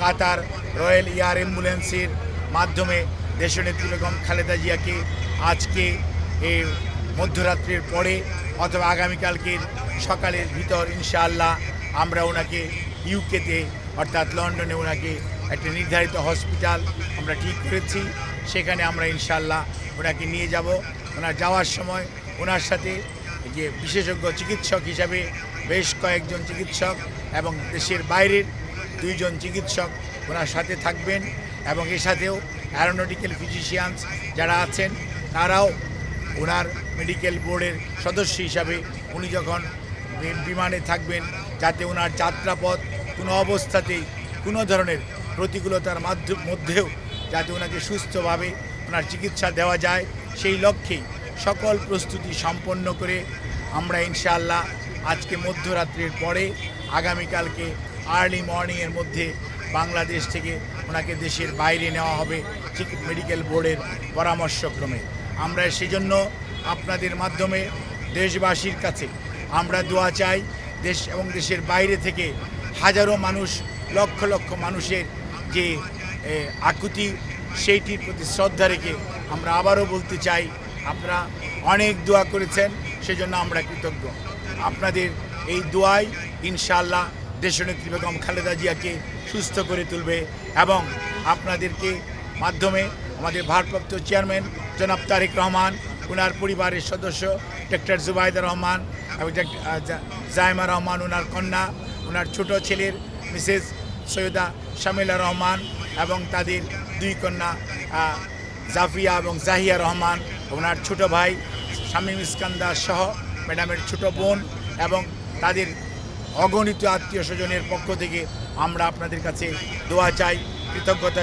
কাতার royal air অ্যাম্বুলেন্সের মাধ্যমে দেশনেত্রী বেগম খালেদা জিয়াকে আজকে এই মধ্যরাত্রির পরে অথবা আগামীকালকের সকালের ভিতর, ইনশাআল্লাহ, আমরা ওনাকে ইউকেতে, অর্থাৎ লন্ডনে ওনাকে একটা নির্ধারিত হসপিটাল আমরা ঠিক করেছি। সেখানে আমরা ইনশাআল্লাহ ওনাকে নিয়ে যাব। ওনার যাওয়ার সময় ওনার সাথে যে বিশেষজ্ঞ চিকিৎসক হিসাবে বেশ কয়েকজন চিকিৎসক এবং দেশের বাইরের দুইজন চিকিৎসক ওনার সাথে থাকবেন এবং এর সাথেও অ্যারোনটিক্যাল ফিজিশিয়ানস যারা আছেন, তারাও ওনার মেডিকেল বোর্ডের সদস্য হিসাবে উনি যখন বিমানে থাকবেন, যাতে ওনার যাত্রাপথ কোনো অবস্থাতেই কোনো ধরনের প্রতিকূলতার মধ্যেও যাতে ওনাকে সুস্থভাবে ওনার চিকিৎসা দেওয়া যায়, সেই লক্ষ্যেই সকল প্রস্তুতি সম্পন্ন করে আমরা ইনশাআল্লাহ আজকে মধ্যরাত্রির পরে আগামীকালকে আর্লি মর্নিংয়ের মধ্যে বাংলাদেশ থেকে ওনাকে দেশের বাইরে নেওয়া হবে ঠিক মেডিকেল বোর্ডের পরামর্শক্রমে। আমরা সেজন্য আপনাদের মাধ্যমে দেশবাসীর কাছে আমরা দোয়া চাই, দেশ এবং দেশের বাইরে থেকে হাজারো মানুষ, লক্ষ লক্ষ মানুষের যে আকুতি, সেইটির প্রতি শ্রদ্ধা রেখে আমরা আবারও বলতে চাই, আপনারা অনেক দোয়া করেছেন, সেজন্য আমরা কৃতজ্ঞ। আপনাদের এই দোয়াই ইনশাআল্লাহ দেশনেত্রী বেগম খালেদা জিয়াকে সুস্থ করে তুলবে এবং আপনাদেরকে মাধ্যমে আমাদের ভারপ্রাপ্ত চেয়ারম্যান জনাব তারেক রহমান ওনার পরিবারের সদস্য ডক্টর জুবাইদা রহমান এবং জায়মা রহমান ওনার কন্যা ওনার ছোট ছেলের মিসেস সৈয়দা শামিলা রহমান এবং তাদের দুই কন্যা জাফিয়া এবং জাহিয়া রহমান ওনার ছোট ভাই শামীম ইস্কান্দার সহ ম্যাডামের ছোট বোন এবং তাদের অগণিত আত্মীয় স্বজনের পক্ষ থেকে আমরা আপনাদের কাছে দোয়া চাই কৃতজ্ঞতা।